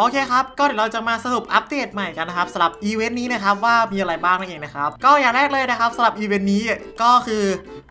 โอเคครับ ก็เดี๋ยวเราจะมาสรุปอัปเดตใหม่กันนะครับสำหรับอีเวนต์นี้นะครับว่ามีอะไรบ้างนั่นเองนะครับ ก็อย่างแรกเลยนะครับสำหรับอีเวนต์นี้ก็คือ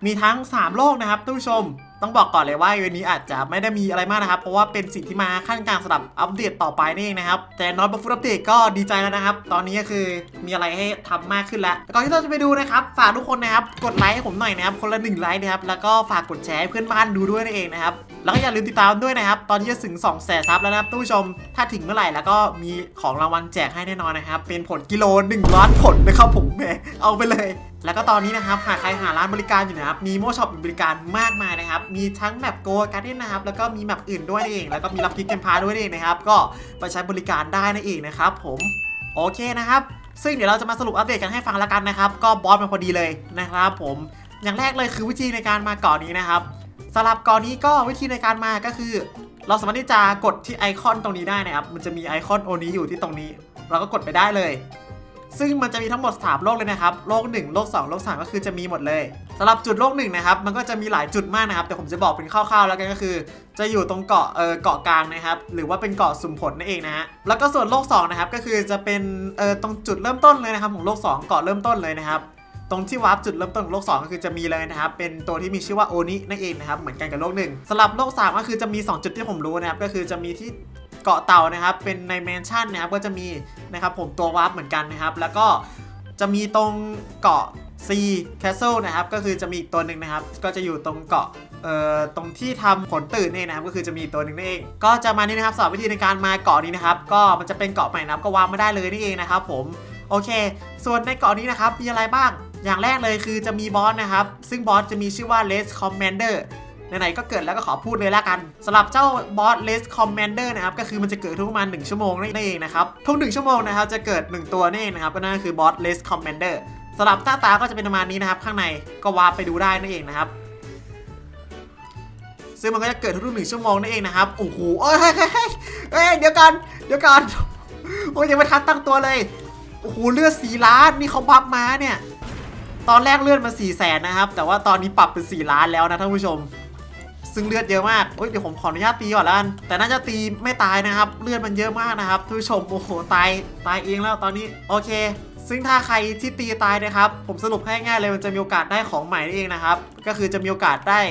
มีทั้ง 3 โลกนะครับท่านผู้ชม ต้องบอกก่อนเลยว่าอีเวนนี้อาจจะไม่ได้มีอะไรมากนะครับ เพราะว่าเป็นสิ่งที่มาขั้นกลางสำหรับอัปเดตต่อไปนี่เองนะครับ แต่น้อนบัฟฟูอัปเดตก็ดีใจแล้วนะครับ ตอนนี้ก็คือมีอะไรให้ทำมากขึ้นแล้วก่อนที่เราจะไปดูนะครับ ฝากทุกคนนะครับ กดไลค์ให้ผมหน่อยนะครับ คนละหนึ่งไลค์นะครับ แล้วก็ฝากกดแชร์ให้เพื่อนบ้านดูด้วยนั่นเองนะครับ แล้วก็อย่าลืมติดตามด้วยนะครับ ตอนนี้จะถึง2แสนซับแล้วนะครับท่านผู้ชม ถ้าถึงเมื่อไหร่แล้วก็มีของรางวัลแจกให้แน่นอนนะครับ เป็นผลกิโล1ล้านผลนะครับผมแหมเอาไปเลยแล้วก็ตอนนี้นะครับหากใครหาร้านบริการอยู่นะครับมีโมช็อปบริการมากมายนะครับ มีทั้งแมปโกการ์เด้นนะครับ แล้วก็มีแมปอื่นด้วยนั่นเอง แล้วก็มีรับกิฟต์เกมพาด้วยนั่นเองนะครับ ก็ไปใช้บริการได้นั่นเองนะครับ ผม โอเคนะครับ ซึ่งเดี๋ยวเราจะมาสรุปอัปเดตกันให้ฟังแล้วกันนะครับ ก็บอสมาพอดีเลยนะครับ ผม อย่างแรกเลยคือวิธีในการมาเกาะนี้นะครับสำหรับเกาะนี้ก็วิธีในการมาก็คือ เราสามารถที่จะกดที่ไอคอนตรงนี้ได้นะครับ มันจะมีไอคอนโอนี้อยู่ที่ตรงนี้ เราก็กดไปได้เลย ซึ่งมันจะมีทั้งหมด3โลกเลยนะครับโลก1โลก2โลก3ก็คือจะมีหมดเลยสำหรับจุดโลก1นะครับมันก็จะมีหลายจุดมากนะครับแต่ผมจะบอกเป็นคร่าวๆแล้วกันก็คือ จะอยู่ตรงเกาะเออเกาะกลางนะครับหรือว่าเป็นเกาะสุ่มผลนั่นเองนะฮะแล้วก็ส่วนโลก2นะครับก็คือจะเป็นเออตรงจุดเริ่มต้นเลยนะครับของโลก 2 เกาะเริ่มต้นเลยนะครับตรงที่วาร์ปจุดเริ่มต้นของโลก 2 ก็คือจะมีเลยนะครับ เป็นตัวที่มีชื่อว่าโอนินั่นเองนะครับ เหมือนกันกับโลกหนึ่งสำหรับโลก 3 ก็คือจะมี 2 จุดที่ผมรู้นะครับ ก็คือจะมีที่ เกาะเต่านะครับ เป็นในแมนชั่นนะครับก็จะมีนะครับผมตัววาร์ปเหมือนกันนะครับ แล้วก็จะมีตรงเกาะ C Castle นะครับ ก็คือจะมีอีกตัวหนึ่งนะครับ ก็จะอยู่ตรงเกาะเอ่อตรงที่ทำผลตื่นนี่นะครับ ก็คือจะมีตัวหนึ่งนั่นเอง ก็จะมานี่นะครับสำหรับวิธีในการมาเกาะนี้นะครับ ก็มันจะเป็นเกาะใหม่นะครับก็วางไม่ได้เลยนี่เองนะครับ ผมโอเค ส่วนในเกาะนี้นะครับมีอะไรบ้างอย่างแรกเลยคือจะมีบอสนะครับ ซึ่งบอสจะมีชื่อว่า Les Commander ไหนๆก็เกิดแล้วก็ขอพูดเลยละกันสำหรับเจ้าบอส Les Commander นะครับก็คือมันจะเกิดทุกประมาณ1ชั่วโมงนั่นเองนะครับทุก1ชั่วโมงนะครับจะเกิด 1 ตัวนี่เองนะครับก็นั่นคือบอส Les Commander สำหรับหน้าตาก็จะเป็นประมาณนี้นะครับ ข้างในก็วาร์ปไปดูได้นั่นเองนะครับซึ่งมันก็จะเกิดทุกๆหนึ่งชั่วโมงนั่นเองนะครับ โอ้โหเอ้ยเฮ้ยเฮ้ยเฮ้ยเฮ้ยเดี๋ยวกัน เดี๋ยวกันโอ้ยยังไม่ทันตั้งตัวเลย โอ้โห เลือดสีล้าน นี่เขาบัฟมาเนี่ย ตอนแรกเลือดมา4ี่แสนนะครับ แต่ว่าตอนนี้ปรับเป็น4ล้านแล้วนะท่านผู้ชม ซึ่งเลือดเยอะมากเฮ้ยเดี๋ยวผมขออนุญาตตีก่อนละกันแต่น่าจะตีไม่ตายนะครับ เลือดมันเยอะมากนะครับทุกผู้ชมโอ้โหตายตายเองแล้วตอนนี้โอเค ซึ่งถ้าใครที่ตีตายนะครับ ผมสรุปให้ง่ายเลยมันจะมีโอกาสได้ของใหม่นี่เองนะครับ ก็คือจะมีโอกาสได้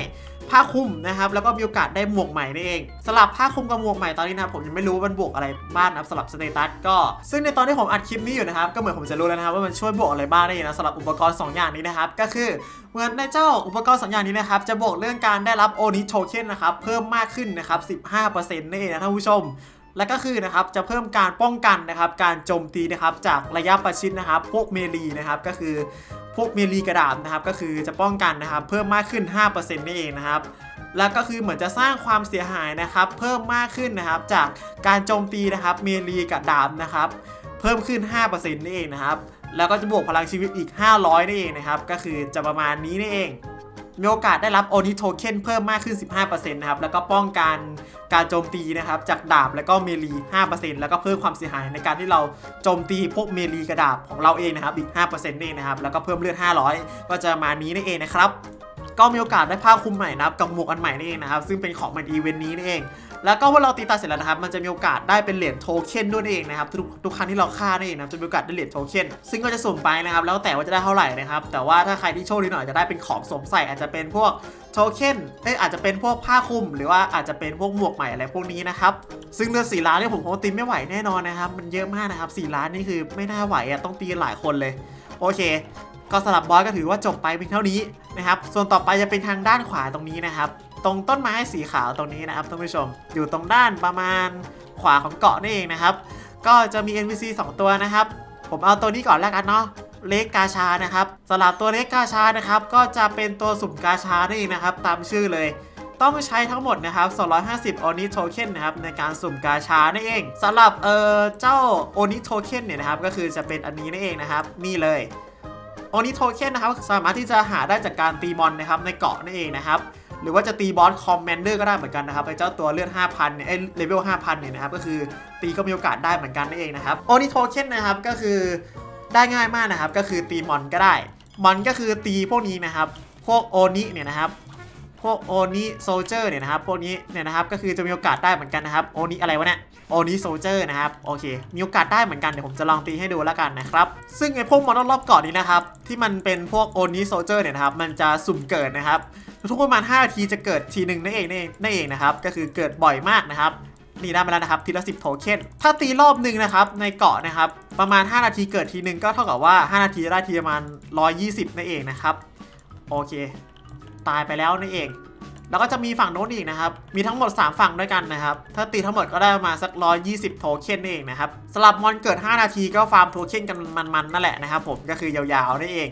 ผ้าคลุมนะครับแล้วก็มีโอกาสได้หมวกใหม่นี่เองสลับผ้าคลุมกับหมวกใหม่ตอนนี้นะครับผมยังไม่รู้ว่ามันบวกอะไรบ้างนะครับสลับสเตตัสก็ ซึ่งในตอนที่ผมอัดคลิปนี้อยู่นะครับก็เหมือนผมจะรู้แล้วนะครับว่ามันช่วยบวกอะไรบ้างได้นะสำหรับอุปกรณ์ 2 อย่างนี้นะครับก็คือเหมือนในเจ้าอุปกรณ์สองอย่างนี้นะครับจะบวกเรื่องการได้รับโอนิโทเค็นนะครับเพิ่มมากขึ้นนะครับ15%นั่นเองนะท่านผู้ชม และก็คือนะครับจะเพิ่มการป้องกันนะครับการโจมตีนะครับจากระยะประชิดนะครับ พวกเมลีนะครับก็คือพวกเมลีกระดาษนะครับ ก็คือจะป้องกันนะครับ เพิ่มมากขึ้น 5%นั่นเองนะครับแล้วก็คือเหมือนจะสร้างความเสียหายนะครับ เพิ่มมากขึ้นนะครับ จากการโจมตีนะครับ เมลีกับดาบนะครับ เพิ่มขึ้น 5%นี่เองนะครับ แล้วก็จะบวกพลังชีวิตอีก 500นี่เองนะครับ ก็คือจะประมาณนี้นี่เอง มีโอกาสได้รับโอนิโทเค็นเพิ่มมากขึ้น 15%นะครับ แล้วก็ป้องกันการโจมตีนะครับ จากดาบแล้วก็เมลี 5%แล้วก็เพิ่มความเสียหายในการที่เราโจมตีพวกเมลีกระดาบของเราเองนะครับ อีก 5%นี่นะครับ แล้วก็เพิ่มเลือด 500 ก็จะมานี้นี่เองนะครับก็มีโอกาสได้ผ้าคลุมใหม่นะครับกับหมวกอันใหม่นี่เองนะครับ ซึ่งเป็นของมันอีเวนต์นี้นี่เอง แล้วก็เมื่อเราตีตาเสร็จแล้วนะครับ มันจะมีโอกาสได้เป็นเหรียญโทเค็นด้วยนี่เองนะครับทุกทุกครั้งที่เราฆ่านี่เองนะจะมีโอกาสได้เหรียญโทเค็นซึ่งก็จะสุ่มไปนะครับ แล้วแต่ว่าจะได้เท่าไหร่นะครับ แต่ว่าถ้าใครที่โชคดีหน่อยจะได้เป็นของสวมใส่อาจจะเป็นพวกโทเค็นเอ้ยอาจจะเป็นพวกผ้าคลุม หรือว่าอาจจะเป็นพวกหมวกใหม่อะไรพวกนี้นะครับ ซึ่งเลือดสี่ล้านเนี่ยผมคงตีไม่ไหวแน่นอนนะครับ มันเยอะมากนะครับสี่ล้านนี่คือไม่น่าไหวอะต้องตีหลายคนเลย โอเคก็สลับบอสก็ถือว่าจบไปเพียงเท่านี้นะครับ ส่วนต่อไปจะเป็นทางด้านขวาตรงนี้นะครับ ตรงต้นไม้สีขาวตรงนี้นะครับท่านผู้ชม อยู่ตรงด้านประมาณขวาของเกาะนี่เองนะครับ ก็จะมี NPC 2 ตัวนะครับ ผมเอาตัวนี้ก่อนแล้วกันเนาะเล็กกาชานะครับสำหรับตัวเล็กกาชานะครับ ก็จะเป็นตัวสุ่มกาชานั่นเองนะครับ ตามชื่อเลยต้องใช้ทั้งหมดนะครับ 250 o n i token นะครับในการสุ่มกาชานั่นเองสำหรับเอ่อเจ้า o n i token เนี่ยนะครับก็คือจะเป็นอันนี้นั่นเองนะครับ นี่เลยโอนิโทเค็นนะครับสามารถที่จะหาได้จากการตีมอนนะครับในเกาะนั่นเองนะครับ หรือว่าจะตีบอสคอมแมนเดอร์ก็ได้เหมือนกันนะครับไอ้เจ้าตัวเลือด 5,000เนี่ยไอ้เลเวล 5,000 เนี่ยนะครับก็คือตีก็มีโอกาสได้เหมือนกันนั่นเองนะครับโอนิโทเค็นนะครับก็คือได้ง่ายมากนะครับก็คือตีมอนก็ได้ มอนก็คือตีพวกนี้นะครับพวกโอนิเนี่ยนะครับ พวกโอนิโซเจอร์เนี่ยนะครับพวกนี้เนี่ยนะครับก็คือจะมีโอกาสได้เหมือนกันนะครับโอนิอะไรวะเนี่ยโอนิโซเจอร์นะครับโอเค มีโอกาสได้เหมือนกันเดี๋ยวผมจะลองตีให้ดูแล้วกันนะครับซึ่งไอ้พวกมอนรอบเกาะนี้นะครับที่มันเป็นพวกโอนิโซเจอร์เนี่ยนะครับมันจะสุ่มเกิดนะครับทุกประมาณ5นาทีจะเกิดทีหนึ่งนั่นเองนั่นเองนั่นเองนะครับก็คือเกิดบ่อยมากนะครับนี่ได้มาแล้วนะครับทีละ10โทเค็นถ้าตีรอบหนึ่งนะครับในเกาะนะครับประมาณ 5 นาทีเกิดทีหนึ่งก็เท่ากับว่า 5 นาทีได้ทีประมาณ 120นั่นเองนะครับโอเค ตายไปแล้วนั่นเอง แล้วก็จะมีฝั่งโน้นอีกนะครับ มีทั้งหมด 3 ฝั่งด้วยกันนะครับ ถ้าตีทั้งหมดก็ได้ประมาณสัก120โทเค็นนั่เองนะครับสลับมอนเกิด 5 นาทีก็ฟาร์มโทเค็นกันมันๆนั่นแหละนะครับผมก็คือยาวๆนั่เอง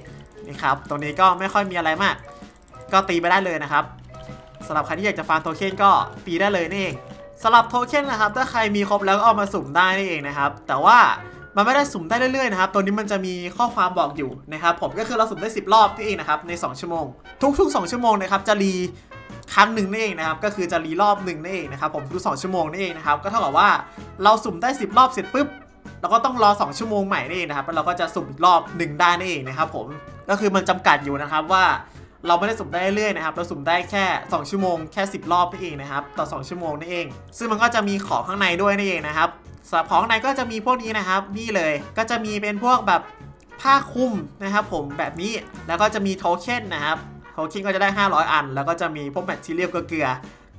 นี่ครับตรงนี้ก็ไม่ค่อยมีอะไรมาก ก็ตีไปได้เลยนะครับสำหรับใครที่อยากจะฟาร์มโทเค็นก็ตีได้เลยนั่เองสำหรับโทเค็นนะครับถ้าใครมีครบแล้วก็เอามาสุ่มได้นี่เองนะครับแต่ว่า มันไม่ได้สุ่มได้เรื่อยๆนะครับ ตัวนี้มันจะมีข้อความบอกอยู่นะครับ ผมก็คือเราสุ่มได้ 10 รอบนี่เองนะครับใน 2 ชั่วโมง ทุกๆ 2 ชั่วโมงนะครับจะรีครั้งหนึ่งนี่เองนะครับ ก็คือจะรีรอบหนึ่งนี่เองนะครับผมทุก2ชั่วโมงนี่เองนะครับ ก็เท่ากับว่าเราสุ่มได้ 10 รอบเสร็จปุ๊บเราก็ต้องรอ 2 ชั่วโมงใหม่นี่เองนะครับแล้วเราก็จะสุ่มอีกรอบหนึ่งได้นี่เองนะครับผมก็คือมันจำกัดอยู่นะครับว่าเราไม่ได้สุ่มได้เรื่อยนะครับ เราสุ่มได้แค่ 2 ชั่วโมงแค่ 10 รอบนี่เองนะครับ ต่อ 2 ชั่วโมงนี่เอง ซึ่งมันก็จะมีของข้างในด้วยนี่เองนะครับ สำหรับของในก็จะมีพวกนี้นะครับ นี่เลยก็จะมีเป็นพวกแบบผ้าคลุมนะครับ ผมแบบนี้แล้วก็จะมีโทเค็นนะครับโทเค็นก็จะได้ 500 อัน แล้วก็จะมีพวกแมททีเรียลเกลือ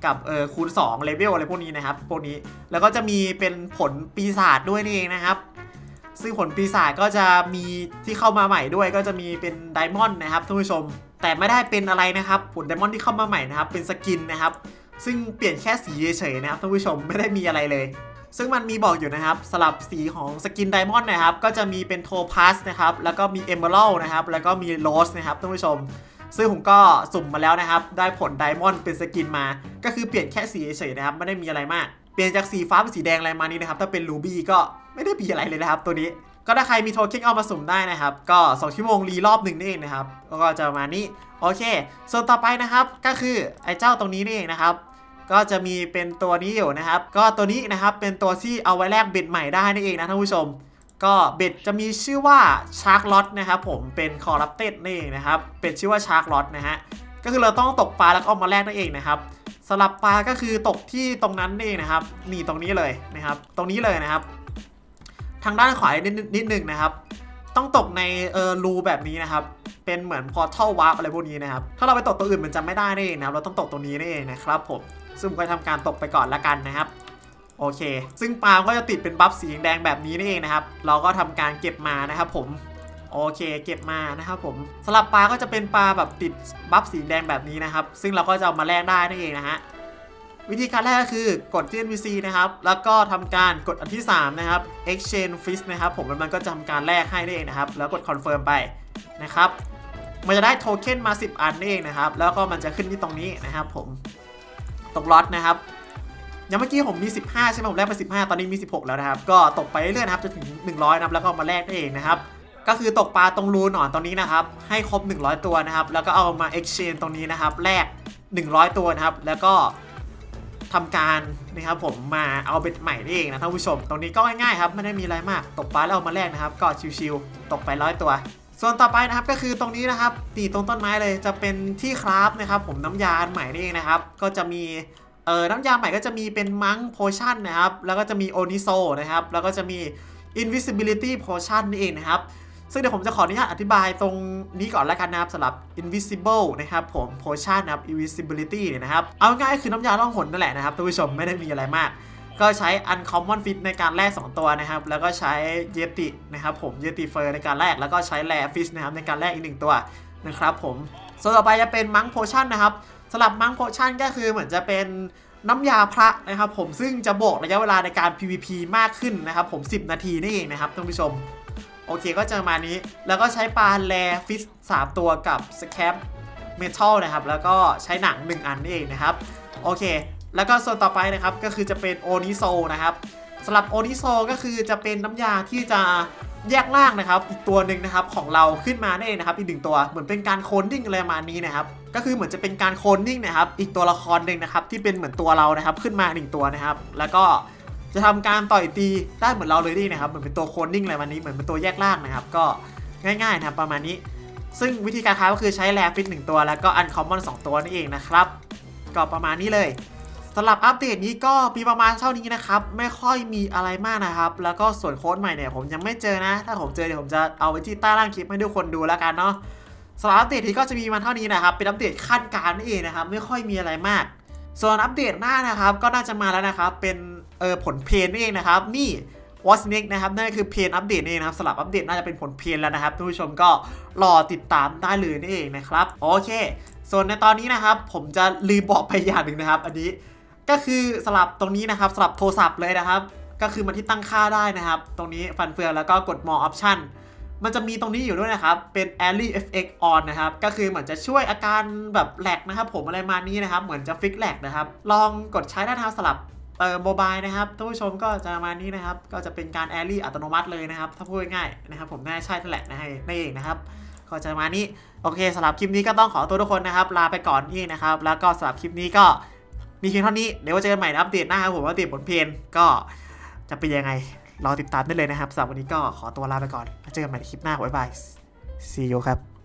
กับเออคูณ2เลเวลอะไรพวกนี้นะครับพวกนี้แล้วก็จะมีเป็นผลปีศาจด้วยนี่เองนะครับ ซึ่งผลปีศาจก็จะมีที่เข้ามาใหม่ด้วย ก็จะมีเป็นไดมอนด์นะครับท่านผู้ชม แต่ไม่ได้เป็นอะไรนะครับผลไดมอนด์ที่เข้ามาใหม่นะครับเป็นสกินนะครับซึ่งเปลี่ยนแค่สีเฉยๆนะครับท่านผู้ชมไม่ได้มีอะไรเลย ซึ่งมันมีบอกอยู่นะครับสลับสีของสกินไดมอนด์นะครับ ก็จะมีเป็นโทพัสนะครับ แล้วก็มีเอ e เ a อรัลนะครับ แล้วก็มีโรสนะครับท่านผู้ชม ซึ่งผมก็สุ่มมาแล้วนะครับ ได้ผลไดมอนด์เป็นสกินมา ก็คือเปลี่ยนแค่สีเฉยๆนะครับ ไม่ได้มีอะไรมาก เปลี่ยนจากสีฟ้าเป็นสีแดงอะไรมานี่นะครับ ถ้าเป็นรูบี้ก็ไม่ได้มีอะไรเลยนะครับ ตัวนี้ ก็ถ้าใครมีโทเค็นเอามาสุ่มได้นะครับ ก็ 2 ชั่วโมงรีรอบหนึ่งนี่เองนะครับ ก็จะประมาณนี้ โอเค ส่วนต่อไปนะครับ ก็คือไอ้เจ้าตรงนี้นี่เองนะครับ ก็จะมีเป็นตัวนี้อยู่นะครับ ก็ตัวนี้นะครับเป็นตัวที่เอาไว้แลกเบ็ดใหม่ได้นั่นเองนะท่านผู้ชม ก็เบ็ดจะมีชื่อว่าชาร์กล็อตนะครับผมเป็นคอร์รัปเต็ดนี่เองนะครับเป็นชื่อว่าชาร์กล็อตนะฮะก็คือเราต้องตกปลาแล้วก็เอามาแลกนั่นเองนะครับสลับปลาก็คือตกที่ตรงนั้นนี่เองนะครับนี่ตรงนี้เลยนะครับ ตรงนี้เลยนะครับ ทางด้านขวานิดนิดนึงนะครับ ต้องตกในเออรูแบบนี้นะครับ เป็นเหมือนพอร์ทัลวาร์ปอะไรพวกนี้นะครับ ถ้าเราไปตกตัวอื่นมันจะไม่ได้นี่เองนะครับ เราต้องตกตรงนี้นี่เองนะครับผม ซึ่งผมก็ทำการตกไปก่อนละกันนะครับ โอเค ซึ่งปลาล์มก็จะติดเป็นบัฟสีแดงแบบนี้นี่เองนะครับ เราก็ทำการเก็บมานะครับผมโอเคเก็บมานะครับผมสำหรับปลาก็จะเป็นปลาแบบติดบัฟสีแดงแบบนี้นะครับ ซึ่งเราก็จะเอามาแลกได้นั่นเองนะฮะวิธีการแรกก็คือกดที่ NPC นะครับ แล้วก็ทำการกดอันที่ 3 นะครับ exchange fish นะครับ ผมมันก็จะทำการแลกให้นั่นเองนะครับ แล้วกด confirm ไปนะครับ มันจะได้โทเค็นมา 10 อันนั่นเองนะครับ แล้วก็มันจะขึ้นที่ตรงนี้นะครับผม ตกล็อตนะครับอย่างเมื่อกี้ผมมี 15 ใช่ไหมผมแลกไป 15 ตอนนี้มี 16 แล้วนะครับ ก็ตกไปเรื่อยๆนะครับจนถึง 100 นะครับแล้วก็มาแลกเองนะครับ ก็คือตกปลาตรงรูหนอนตรงนี้นะครับ ให้ครบ 100 ตัวนะครับ แล้วก็เอามา exchange ตรงนี้นะครับ แลก 100 ตัวนะครับ แล้วก็ทำการนะครับผมมาเอาเบ็ดใหม่นี่เองนะท่านผู้ชม ตรงนี้ก็ง่ายๆครับไม่ได้มีอะไรมากตกปลาแล้วเอามาแลกนะครับ ก็ชิวๆตกไปร้อยตัว ส่วนต่อไปนะครับก็คือตรงนี้นะครับตีตรงต้นไม้เลยจะเป็นที่คราฟนะครับ ผมน้ำยาใหม่นี่เองนะครับ ก็จะมีเอ่อน้ำยาใหม่ก็จะมีเป็นมังโพชั่นนะครับ แล้วก็จะมีโอนิโซนะครับ แล้วก็จะมี invisibility potion นี่เองนะครับ ซึ่งเดี๋ยวผมจะขออนุญาตอธิบายตรงนี้ก่อนแล้วกันนะครับสำหรับ invisible นะครับผม potion นะครับ invisibility เนี่ยนะครับ เอาง่ายคือน้ำยาล่องหนนั่นแหละนะครับท่านผู้ชมไม่ได้มีอะไรมาก ก็ใช้ uncommon fit ในการแลก2 ตัวนะครับ แล้วก็ใช้เยตินะครับผมเยติเฟอร์ในการแลกแล้วก็ใช้แลฟิชนะครับในการแลกอีกหนึ่งตัวนะครับผมส่วนต่อไปจะเป็นมังโพชั่นนะครับสำหรับมังโพชั่นก็คือเหมือนจะเป็นน้ำยาพระนะครับผมซึ่งจะบอกระยะเวลาในการ PVP มากขึ้นนะครับผม 10 นาทีนี่เองนะครับท่านผู้ชม โอเคก็จะประมาณนี้ แล้วก็ใช้ปลาแลฟิส3ตัวกับสแคปเมทัลนะครับ แล้วก็ใช้หนัง 1 อันนี่เองนะครับ โอเค แล้วก็ส่วนต่อไปนะครับก็คือจะเป็นโอนิโซนะครับสำหรับโอนิโซก็คือจะเป็นน้ำยาที่จะแยกล่างนะครับ อีกตัวหนึ่งนะครับของเราขึ้นมานั่นเองนะครับอีกหนึ่งตัวเหมือนเป็นการโคลนดิ้งอะไรประมาณนี้นะครับก็คือเหมือนจะเป็นการโคลนดิ้งนะครับอีกตัวละครหนึ่งนะครับที่เป็นเหมือนตัวเรานะครับ ขึ้นมาหนึ่งตัวนะครับ แล้วก็จะทำการต่อยตีได้เหมือนเราเลยนี่นะครับเหมือนเป็นตัวโคลนนิ่งอะไรวันนี้เหมือนเป็นตัวแยกล่างนะครับ ก็ง่ายๆนะครับประมาณนี้ ซึ่งวิธีการคราก็คือใช้แรฟิตหนึ่งตัว แล้วก็อันคอมมอนสองตัวนั่นเองนะครับก็ประมาณนี้เลย สำหรับอัปเดตนี้ก็มีประมาณเท่านี้นะครับ ไม่ค่อยมีอะไรมากนะครับ แล้วก็ส่วนโค้ดใหม่เนี่ยผมยังไม่เจอนะ ถ้าผมเจอเดี๋ยวผมจะเอาไว้ที่ใต้ล่างคลิปให้ทุกคนดูแล้วกันเนาะสำหรับอัปเดตนี้ก็จะมีมาเท่านี้นะครับ เป็นอัปเดตขั้นกลารนั่นเองนะครับ ไม่ค่อยมีอะไรมาก ส่วนอัปเดตหน้านะครับ ก็น่าจะมาแล้วนะครับ เป็นเออผลเพลนนั่นเองนะครับ นี่ What's Next นะครับนั่นคือเพลนอัปเดตนี่เองนะครับสำหรับอัปเดตน่าจะเป็นผลเพลนแล้วนะครับท่านผู้ชมก็รอติดตามได้เลยนี่เองนะครับ โอเค ส่วนในตอนนี้นะครับ ผมจะลืมบอกไปอย่างหนึ่งนะครับ อันนี้ ก็คือสลับตรงนี้นะครับสลับโทรศัพท์เลยนะครับ ก็คือมันที่ตั้งค่าได้นะครับ ตรงนี้ฟันเฟืองแล้วก็กด more option มันจะมีตรงนี้อยู่ด้วยนะครับ เป็น a l l y FX on นะครับ ก็คือเหมือนจะช่วยอาการแบบแหลกนะครับ ผมอะไรมานี้นะครับ เหมือนจะฟิกแหลกนะครับ ลองกดใช้ได้นะครับสลับเอ่อโมบายนะครับท่านผู้ชมก็จะมานี้นะครับ ก็จะเป็นการ a l l y อัตโนมัติเลยนะครับ ถ้าพูดง่ายๆนะครับผมน่าใช่นั่นแหละนะฮะนั่นเองนะครับ ก็จะมานี้ โอเคสำหรับคลิปนี้ก็ต้องขอตัวทุกคนนะครับ ลาไปก่อนนี่นะครับ แล้วก็สำหรับคลิปนี้ก็ มีเพียงเท่านี้ เดี๋ยวไว้เจอกันใหม่ในอัปเดตหน้าครับผมอัปเดตผลเพลงก็จะเป็นยังไงรอติดตามได้เลยนะครับสำหรับวันนี้ก็ขอตัวลาไปก่อนแล้วเจอกันใหม่ในคลิปหน้าบ๊ายบาย see you ครับ